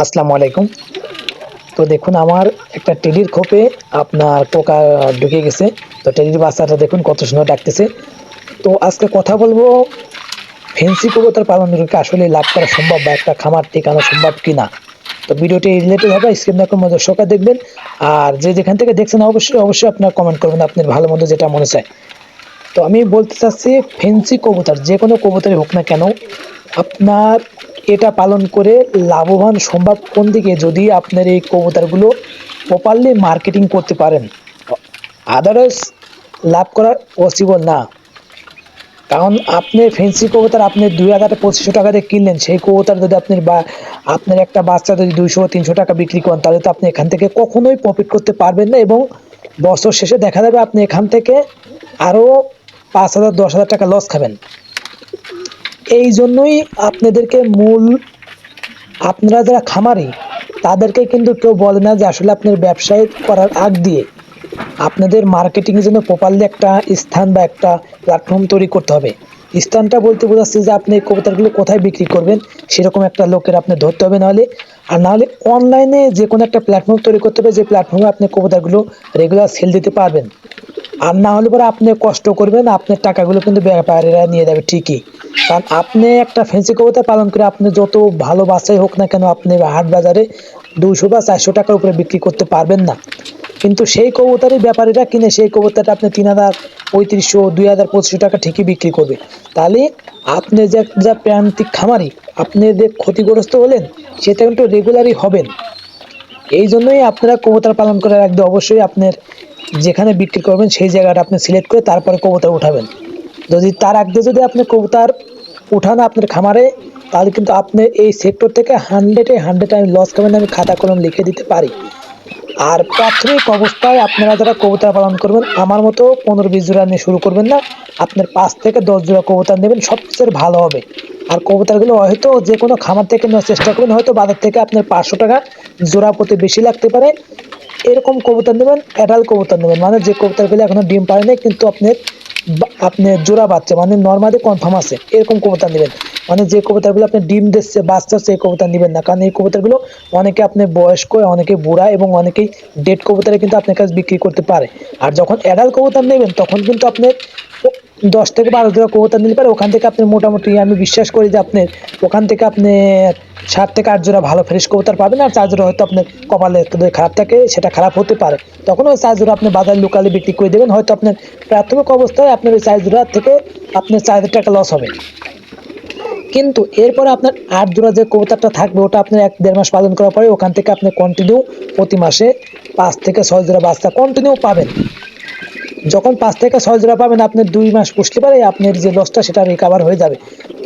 আসসালামু আলাইকুম। তো দেখুন, আমার একটা টেডির খোপে আপনার পোকা ঢুকে গেছে। তো টেডির বাচ্চাটা দেখুন কত সুন্দর ডাকতেছে। তো আজকে কথা বলব ফেন্সি কবুতর পালন করে আসলে লাভ করা সম্ভব বা একটা খামার ঠিকানো সম্ভব কি না তো ভিডিওটি রিলেটেড হবে, স্ক্রিন দেখুন মধ্যে সকাল দেখবেন। আর যে যেখান থেকে দেখছেন, অবশ্যই অবশ্যই আপনার কমেন্ট করবেন, আপনার ভালো মন্দ যেটা মনে চায়। তো আমি বলতে চাচ্ছি, ফেন্সি কবুতর, যে কোনো কবুতরই হোক না কেন, আপনার এটা পালন করে লাভবান সম্ভব কোন দিকে? যদি আপনার এই কবুতরগুলো প্রপারলি মার্কেটিং করতে পারেন আদারওয়াইজ লাভ করা পসিবল না। কারণ আপনি ফেন্সি কবুতর আপনি দুই হাজার পঁচিশশো টাকা দিয়ে কিনলেন, সেই কবুতর যদি আপনার বা আপনার একটা বাচ্চা যদি দুইশো, তিনশো টাকা বিক্রি করেন, তাহলে তো আপনি এখান থেকে কখনোই প্রফিট করতে পারবেন না এবং বছর শেষে দেখা যাবে আপনি এখান থেকে আরও পাঁচ হাজার, দশ হাজার টাকা লস খাবেন। এই জন্যই আপনাদেরকে মূল, আপনারা যারা খামারি, তাদেরকে কিন্তু কেউ বলে না যে আসলে আপনার ব্যবসায় করার আগ দিয়ে আপনাদের মার্কেটিংয়ের জন্য প্রপারলি একটা স্থান বা একটা প্ল্যাটফর্ম তৈরি করতে হবে। স্থানটা বলতে বোঝাচ্ছে যে আপনি এই কবুতরগুলো কোথায় বিক্রি করবেন, সেরকম একটা লোকের আপনি ধরতে হবে নাহলে। আর নাহলে অনলাইনে যে কোনো একটা প্ল্যাটফর্ম তৈরি করতে হবে, যে প্ল্যাটফর্মে আপনি কবুতরগুলো রেগুলার সেল দিতে পারবেন। আর না হলে পরে আপনি কষ্ট করবেন, আপনার টাকাগুলো কিন্তু ব্যাপারীরা নিয়ে যাবে, ঠিকই। কারণ আপনি একটা ফেন্সি কবিতা পালন করে আপনি যত ভালো বাচ্চাই হোক না কেন আপনি হাট বাজারে দুশো বা চারশো টাকার উপরে বিক্রি করতে পারবেন না। কিন্তু সেই কবুতরই ব্যাপারীরা কিনে সেই কবুতরটা আপনি তিন হাজার পঁয়ত্রিশশো, দুই হাজার পঁচিশশো টাকা ঠিকই বিক্রি করবে। তাহলে আপনি যে যা প্রান্তিক খামারি, আপনি যে ক্ষতিগ্রস্ত হলেন, সেটা কিন্তু রেগুলারই হবেন। এই জন্যই আপনারা কবুতর পালন করার একদম অবশ্যই আপনার যেখানে বিক্রি করবেন, সেই জায়গাটা আপনি সিলেক্ট করে তারপরে কবুতর উঠাবেন। যদি তার আগে যদি আপনি কবুতর উঠান আপনার খামারে, তাহলে কিন্তু আপনি এই সেক্টর থেকে হান্ড্রেডে হান্ড্রেড আমি লস খাবেন আমি খাতা কলম লিখে দিতে পারি। আর প্রাথমিক অবস্থায় আপনারা যারা কবুতর পালন করবেন, আমার মতো পনেরো বিশ জোড়া নিয়ে শুরু করবেন না। আপনার পাঁচ থেকে দশ জোড়া কবুতর নেবেন, সবচেয়ে ভালো হবে। আর কবুতরগুলো হয়তো যে কোনো খামার থেকে নেওয়ার চেষ্টা করবেন হয়তো বাজার থেকে আপনার পাঁচশো টাকা জোড়া প্রতি বেশি লাগতে পারে। এরকম কবুতর নেবেন অ্যাডাল কবুতর নেবেন। মানে যে কবুতরগুলো এখনও ডিম পারেনি কিন্তু আপনার আপনি জোড়া বাচ্চা মানে নর্মালি কনফার্ম আছে, এরকম কবুতর নেবেন। মানে যে কবুতরগুলো আপনি ডিম দিচ্ছে, বাচ্চা, সেই কবিতা কবুতর নেবেন না। কারণ এই কবুতরগুলো অনেকে আপনি বয়স্ক, অনেকে বুড়া এবং অনেকেই ডেড কবুতরে কিন্তু আপনার কাছে বিক্রি করতে পারে। আর যখন অ্যাডাল কবুতর নেবেন, তখন কিন্তু আপনার দশ থেকে বারো জোড়া কবুতর নিতে পারে ওখান থেকে আপনি মোটামুটি, আমি বিশ্বাস করি যে আপনি ওখান থেকে আপনি সাত থেকে আট জোড়া ভালো ফ্রেশ কবুতর পাবেন আর চার জোড়া হয়তো আপনার কপালে খারাপ থাকে, সেটা খারাপ হতে পারে। তখন ওই চার জোড়া আপনি বাজার লোকালে বিক্রি করে দেবেন, হয়তো আপনার প্রাথমিক অবস্থায় আপনার ওই চার থেকে আপনার চার হাজার টাকা লস হবে। কিন্তু এরপরে আপনার আট জোড়া যে কবুতরটা থাকবে, ওটা আপনার এক দেড় মাস পালন করার পরে ওখান থেকে আপনি কন্টিনিউ প্রতি মাসে পাঁচ থেকে ছয় জোড়া বাচ্চা কন্টিনিউ পাবেন। যখন পাঁচ থেকে ছয় জোড়া পাবেন, আপনি দুই মাস পুষতে পারে আপনার যে লসটা সেটা রিকাভার হয়ে যাবে।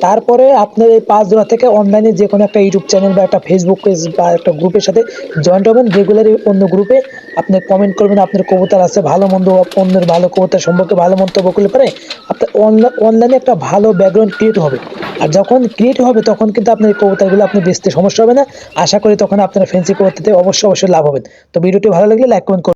তারপরে আপনার এই পাঁচ জোড়া থেকে অনলাইনে যে কোনো একটা ইউটিউব চ্যানেল বা একটা ফেসবুক পেজ বা একটা গ্রুপের সাথে জয়েন্ট হবেন রেগুলারই অন্য গ্রুপে আপনি কমেন্ট করবেন, আপনার কবুতর আছে ভালো মন্দ, অন্যের ভালো কবুতর সম্পর্কে ভালো মন্তব্য করলে পারে আপনার অনলাইনে একটা ভালো ব্যাকগ্রাউন্ড ক্রিয়েট হবে। আর যখন ক্রিয়েট হবে, তখন কিন্তু আপনার এই কবুতরগুলো আপনি বেচতে সমস্যা হবে না। আশা করি তখন আপনার ফেন্সি কবুতরতে অবশ্যই অবশ্যই লাভ হবেন। তো ভিডিওটি ভালো লাগলে লাইক কমেন্ট